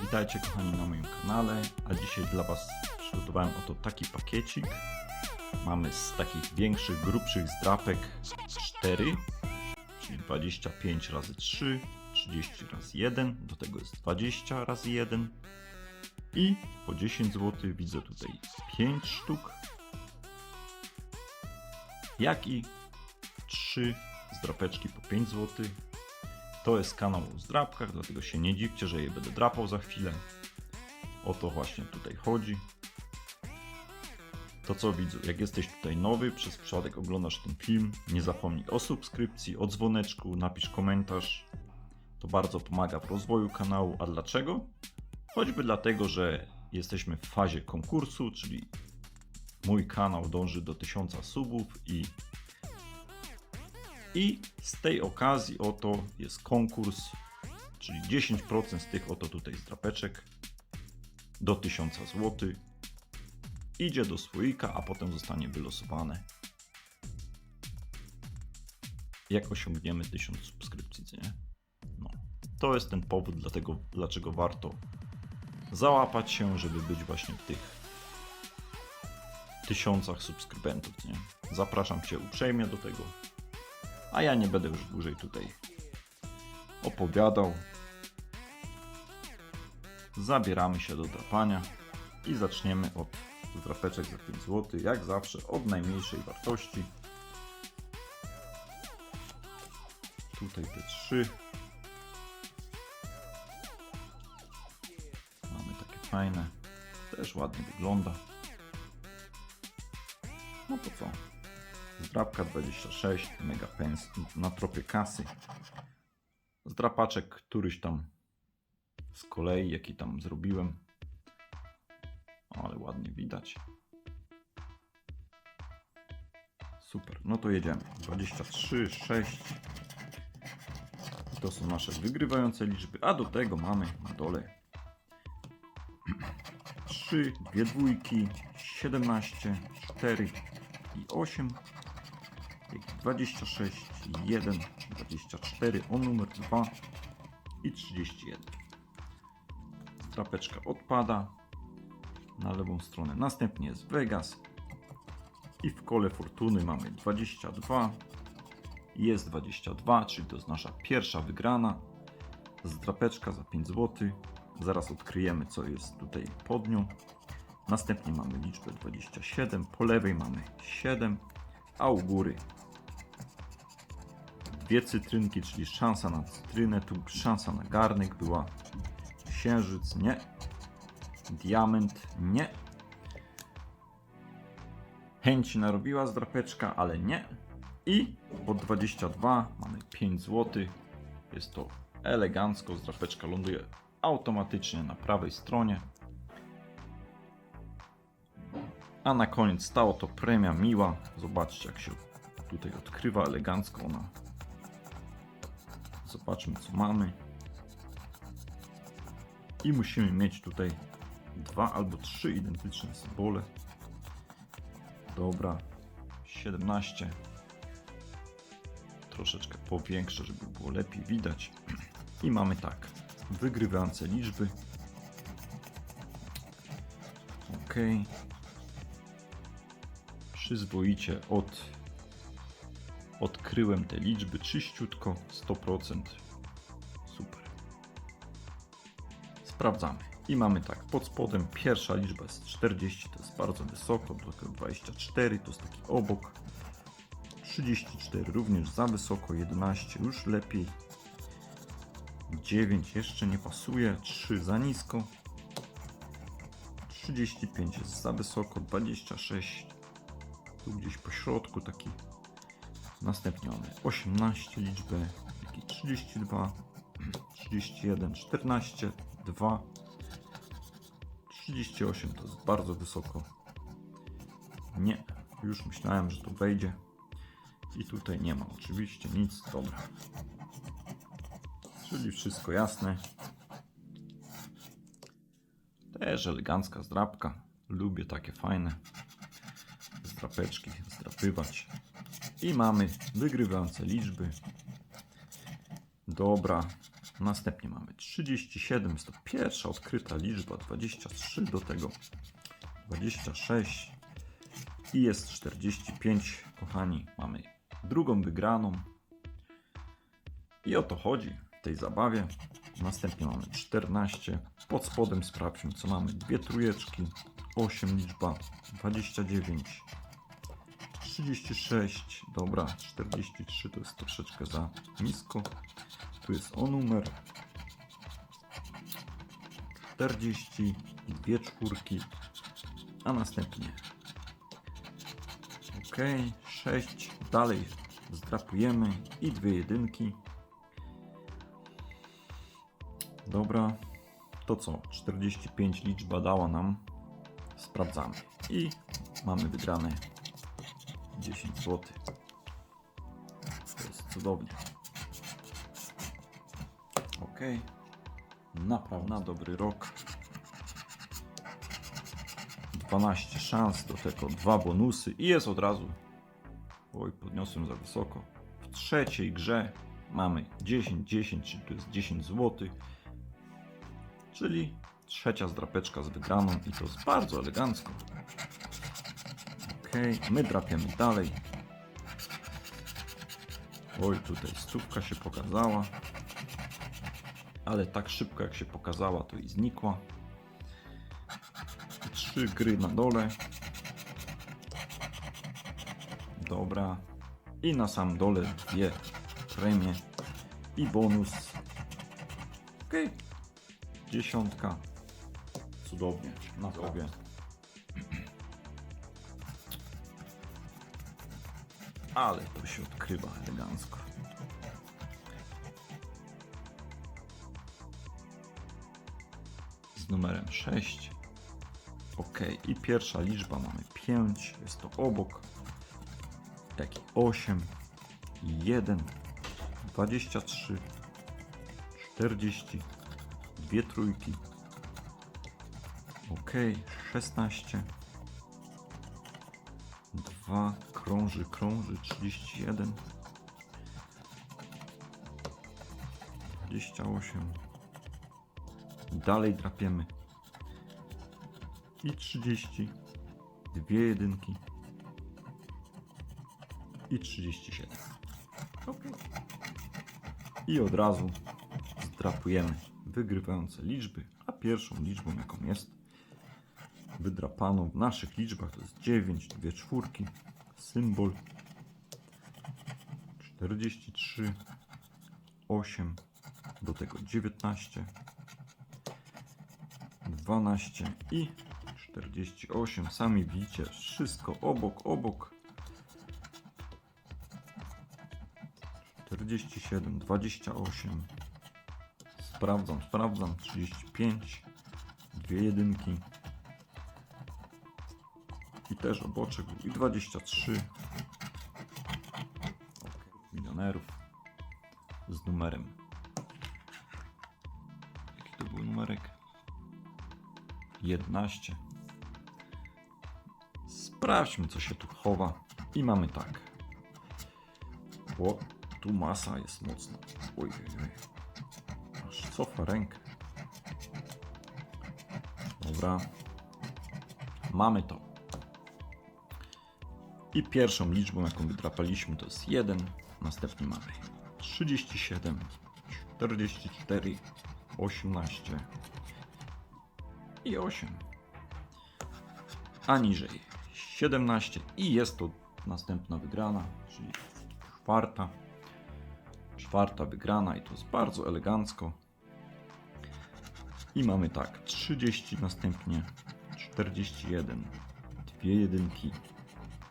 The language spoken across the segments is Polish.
Witajcie kochani na moim kanale, a dzisiaj dla Was przygotowałem oto taki pakiecik. Mamy z takich większych, grubszych zdrapek 4, czyli 25 razy 3, 30 razy 1, do tego jest 20 razy 1 i po 10 zł widzę tutaj 5 sztuk, jak i 3 zdrapeczki po 5 zł. To jest kanał o zdrapkach, dlatego się nie dziwcie, że je będę drapał za chwilę. O to właśnie tutaj chodzi. To co widzu, jak jesteś tutaj nowy, przez przypadek oglądasz ten film, nie zapomnij o subskrypcji, o dzwoneczku, napisz komentarz. To bardzo pomaga w rozwoju kanału. A dlaczego? Choćby dlatego, że jesteśmy w fazie konkursu, czyli mój kanał dąży do 1000 subów i i z tej okazji oto jest konkurs, czyli 10% z tych oto tutaj zdrapeczek do 1000 zł idzie do słoika, a potem zostanie wylosowane. Jak osiągniemy 1000 subskrypcji, nie? No. To jest ten powód, dlatego, dlaczego warto załapać się, żeby być właśnie w tych tysiącach subskrybentów, nie? Zapraszam Cię uprzejmie do tego. A ja nie będę już dłużej tutaj opowiadał. Zabieramy się do drapania i zaczniemy od drapeczek za 5 zł. Jak zawsze od najmniejszej wartości. Tutaj te trzy. Mamy takie fajne. Też ładnie wygląda. No to co? Zdrapka 26, mega pens na tropie kasy. Zdrapaczek któryś tam z kolei, jaki tam zrobiłem. Ale ładnie widać. Super, no to jedziemy. 23, 6. To są nasze wygrywające liczby, a do tego mamy na dole 3, dwie dwójki, 17, 4 i 8. 26, 1, 24, o numer 2 i 31. Trapeczka odpada na lewą stronę. Następnie jest Vegas i w kole fortuny mamy 22. Jest 22, czyli to jest nasza pierwsza wygrana. Zdrapeczka za 5 zł. Zaraz odkryjemy, co jest tutaj pod nią. Następnie mamy liczbę 27. Po lewej mamy 7, a u góry dwie cytrynki, czyli szansa na cytrynę, tu szansa na garnek była. Księżyc nie. Diament nie. Chęci narobiła zdrapeczka, ale nie. I po 22 mamy 5 zł. Jest to elegancko. Zdrapeczka ląduje automatycznie na prawej stronie. A na koniec stało to premia miła. Zobaczcie jak się tutaj odkrywa elegancko ona Zobaczmy co mamy. I musimy mieć tutaj dwa albo trzy identyczne symbole. Dobra. 17. Troszeczkę powiększę, żeby było lepiej widać. I mamy tak. Wygrywające liczby. Ok. Przyzwoicie od Odkryłem te liczby czyściutko, 100%. Super. Sprawdzamy. I mamy tak, pod spodem pierwsza liczba jest 40, to jest bardzo wysoko, do tego 24 to jest taki obok. 34 również za wysoko, 11 już lepiej. 9 jeszcze nie pasuje, 3 za nisko. 35 jest za wysoko, 26 tu gdzieś po środku taki Następnie one 18 liczby, jak i 32, 31, 14, 2, 38 to jest bardzo wysoko. Nie, już myślałem, że to wejdzie. I tutaj nie ma oczywiście nic, dobra. Czyli wszystko jasne. Też elegancka zdrapka. Lubię takie fajne zdrapeczki zdrapywać. I mamy wygrywające liczby. Dobra. Następnie mamy 37, jest to pierwsza odkryta liczba, 23 do tego 26 i jest 45, kochani, mamy drugą wygraną. I o to chodzi w tej zabawie. Następnie mamy 14. Pod spodem sprawdźmy, co mamy. Dwie trójeczki, 8 liczba, 29, 36. Dobra, 43 to jest troszeczkę za nisko. Tu jest o numer. 40, dwie czwórki, a następnie ok, 6, dalej zdrapujemy i dwie jedynki. Dobra, to co? 45 liczba dała nam. Sprawdzamy. I mamy wygrane 10 zł. To jest cudownie. Ok. Naprawdę na dobry rok. 12 szans, do tego dwa bonusy i jest od razu. Oj, podniosłem za wysoko. W trzeciej grze mamy 10, 10, czyli to jest 10 zł. Czyli trzecia zdrapeczka z wygraną i to jest bardzo elegancko. Ok, my drapiemy dalej. Oj, tutaj stówka się pokazała. Ale tak szybko jak się pokazała, to i znikła. Trzy gry na dole. Dobra. I na sam dole dwie premie i bonus. Ok. Dziesiątka. Cudownie. Na sobie. Ale to się odkrywa elegancko. Z numerem 6. Ok, i pierwsza liczba mamy 5, jest to obok. Taki 8, 1, 23, 40, dwie trójki. Ok, 16, 2, krąży, krąży, 31, 28. Dalej drapiemy i 30, dwie jedynki i 37. Ok. I od razu zdrapujemy wygrywające liczby, a pierwszą liczbą jaką jest wydrapaną w naszych liczbach to jest 9, dwie czwórki, symbol 43, 8, do tego 19, 12 i 48. Sami widzicie, wszystko obok, obok. 47, 28. Sprawdzam, sprawdzam. 35, dwie jedynki. Też oboczek. I 23. Ok, Milionerów z numerem. Jaki to był numerek? 11. Sprawdźmy, co się tu chowa. I mamy tak. O, tu masa jest mocna. Oj, oj, oj. Aż cofa rękę. Dobra. Mamy to. I pierwszą liczbą, jaką wydrapaliśmy, to jest 1. Następnie mamy 37, 44, 18 i 8 a niżej 17 i jest to następna wygrana, czyli czwarta. Czwarta wygrana i to jest bardzo elegancko. I mamy tak 30 następnie 41, dwie jedynki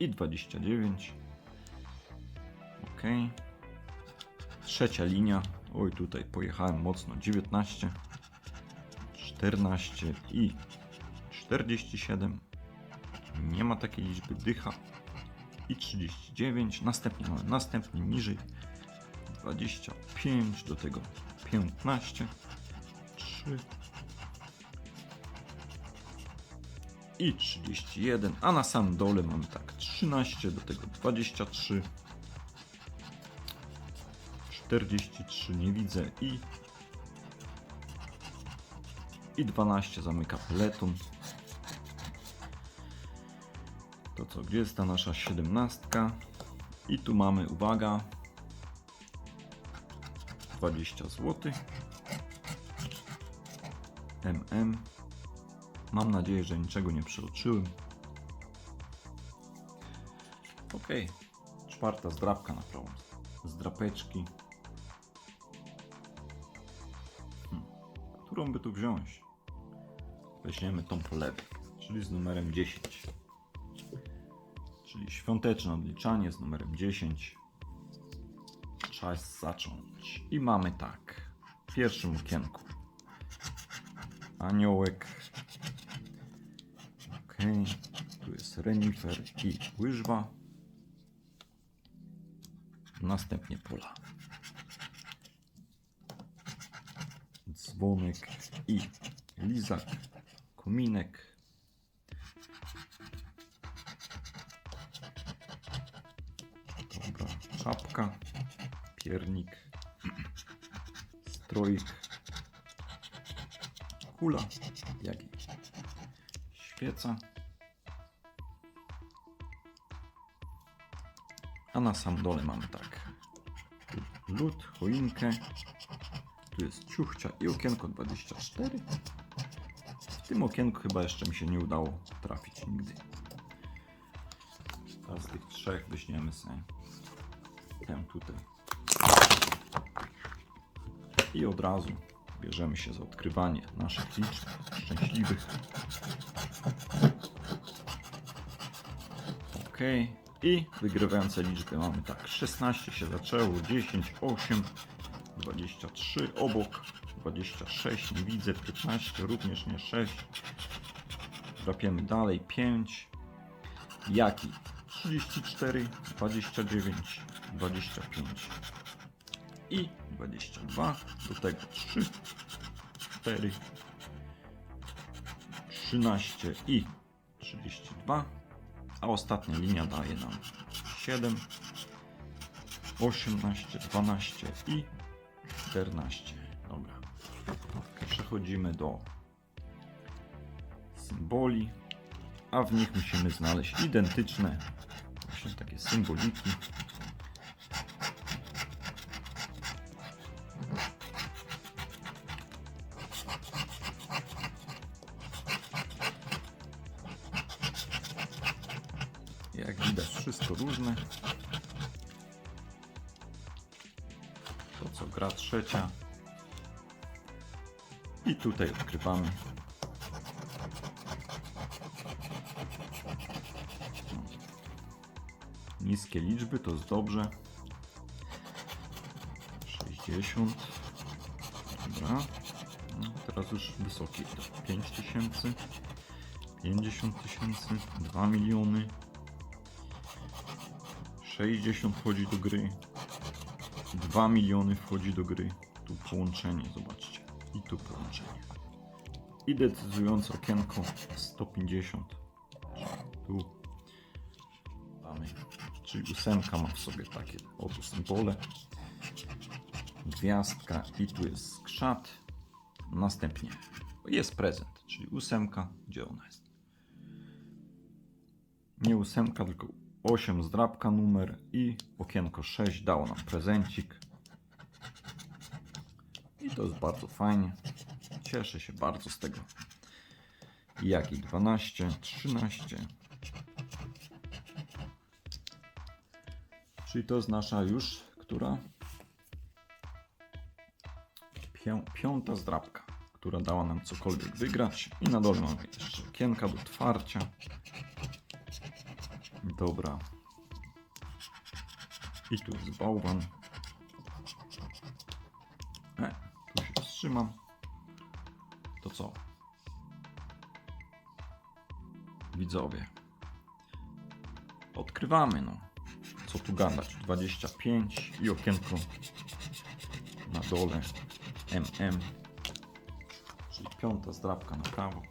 i 29. Ok. Trzecia linia. Oj, tutaj pojechałem mocno. 19, 14 i 47 nie ma takiej liczby dycha i 39 następnie mamy następnie niżej 25 do tego 15 3 i 31 a na samym dole mamy tak 13 do tego 23 43 nie widzę i i 12 zamyka peleton. To co, gdzie jest ta nasza 17? I tu mamy, uwaga, 20 zł. MM. Mam nadzieję, że niczego nie przeoczyłem. Ok, czwarta zdrabka na prawą. Zdrapeczki. Hmm. Którą by tu wziąć? Weźmiemy tą po lewej, czyli z numerem 10. Czyli świąteczne odliczanie z numerem 10. Czas zacząć. I mamy tak. W pierwszym okienku. Aniołek. Tu jest renifer i łyżwa. Następnie pola. Dzwonek i lizak. Kominek. Dobra, czapka, piernik, stroik, kula, świeca. A na sam dole mamy tak. Lód, choinkę. Tu jest ciuchcia i okienko 24. W tym okienku chyba jeszcze mi się nie udało trafić nigdy. Teraz z tych trzech weźmiemy sobie tę tutaj. I od razu bierzemy się za odkrywanie naszych liczb szczęśliwych. Ok. I wygrywające liczby mamy tak. 16 się zaczęło, 10, 8, 23 obok, 26 nie widzę, 15 również nie 6. Drapiemy dalej, 5. Jaki? 34, 29, 25 i 22. Do tego 3, 4, 13 i 32. A ostatnia linia daje nam 7, 18, 12 i 14. Dobra. Przechodzimy do symboli, a w nich musimy znaleźć identyczne właśnie takie symboliki. Trzecia. I tutaj odkrywamy. Niskie liczby to jest dobrze. 60. Dobra. No, teraz już wysokie. 5000. 50 tysięcy. 2 miliony. 60 wchodzi do gry. 2 miliony wchodzi do gry. Tu połączenie, zobaczcie. I tu połączenie. I decydujące okienko 150. Tu mamy. Czyli ósemka ma w sobie takie oto symbole. Gwiazdka i tu jest skrzat. Następnie jest prezent, czyli ósemka. Gdzie ona jest? Nie ósemka, tylko 8 zdrabka numer i okienko 6 dało nam prezencik. I to jest bardzo fajnie. Cieszę się bardzo z tego. Jak i 12, 13. Czyli to jest nasza już, która? Pię, piąta zdrabka, która dała nam cokolwiek wygrać. I na dole mamy jeszcze okienka do otwarcia. Dobra. I tu jest bałwan. E, tu się wstrzymam. To co? Widzowie. Odkrywamy, no. Co tu gadać? 25 i okienko na dole. MM. Czyli piąta zdrabka na prawo.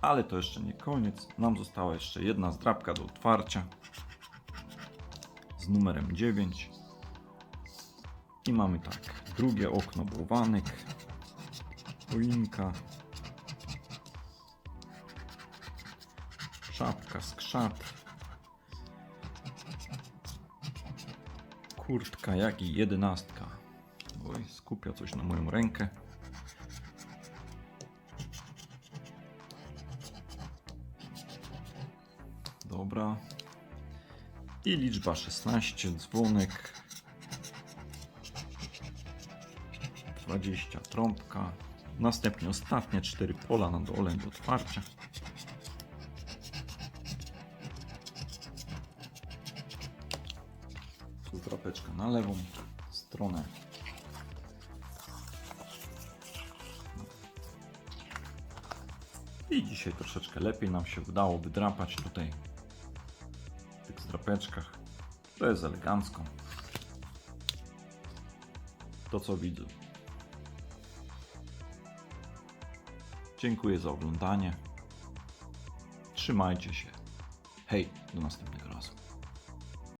Ale to jeszcze nie koniec. Nam została jeszcze jedna zdrabka do otwarcia z numerem 9. I mamy tak, drugie okno bałwanek, choinka, szapka z krzat, kurtka, jak i jedenastka. Oj, skupia coś na moją rękę. Dobra, i liczba 16, dzwonek. 20 trąbka. Następnie ostatnie 4 pola na dole do otwarcia. Tu trapeczka na lewą stronę. I dzisiaj troszeczkę lepiej nam się udało wydrapać tutaj To jest elegancko. To co widzę. Dziękuję za oglądanie. Trzymajcie się. Hej, do następnego.